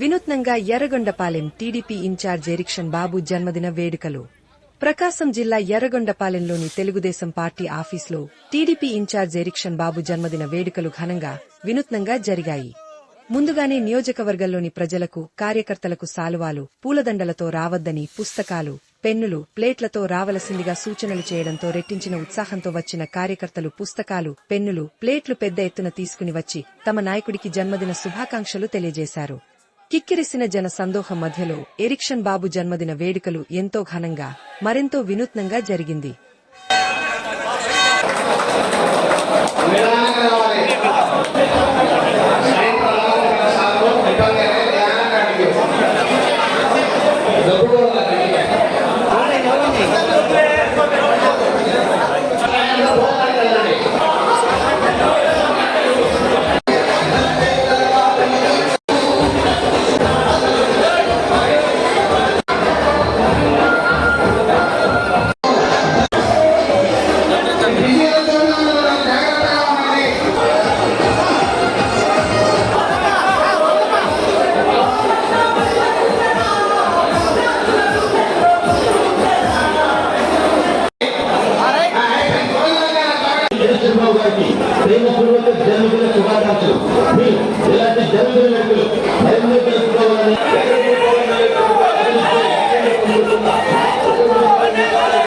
వినూత్నంగా Yerragondapalem TDP incharge erection Babu జన్మదిన వేడుకలు. ప్రకాశం జిల్లా ఎర్రగొండపాలెంలోని తెలుగుదేశం పార్టీ ఆఫీసులో టీడీపీ ఇన్ఛార్జ్ ఎరిక్షన్ బాబు జన్మదిన వేడుకలు ఘనంగా వినూత్నంగా జరిగాయి. ముందుగానే నియోజకవర్గంలోని ప్రజలకు కార్యకర్తలకు సాలువాలు పూలదండలతో రావద్దని పుస్తకాలు పెన్నులు ప్లేట్లతో రావలసిందిగా సూచనలు చేయడంతో రెట్టించిన ఉత్సాహంతో వచ్చిన కార్యకర్తలు పుస్తకాలు పెన్నులు ప్లేట్లు పెద్ద ఎత్తున తీసుకుని వచ్చి తమ నాయకుడికి జన్మదిన శుభాకాంక్షలు తెలియజేశారు. కిక్కిరిసిన జన సందోహం మధ్యలో ఎరిక్షన్ బాబు జన్మదిన వేడుకలు ఎంతో ఘనంగా మరెంతో వినూత్నంగా జరిగింది. చంద్రబాబు గారికి ప్రేమపూర్వక జన్మదిన శుభాకాంక్షలు. మీ ఇలాంటి జన్మదిన వ్యక్తులు తెలుసుకోవాలని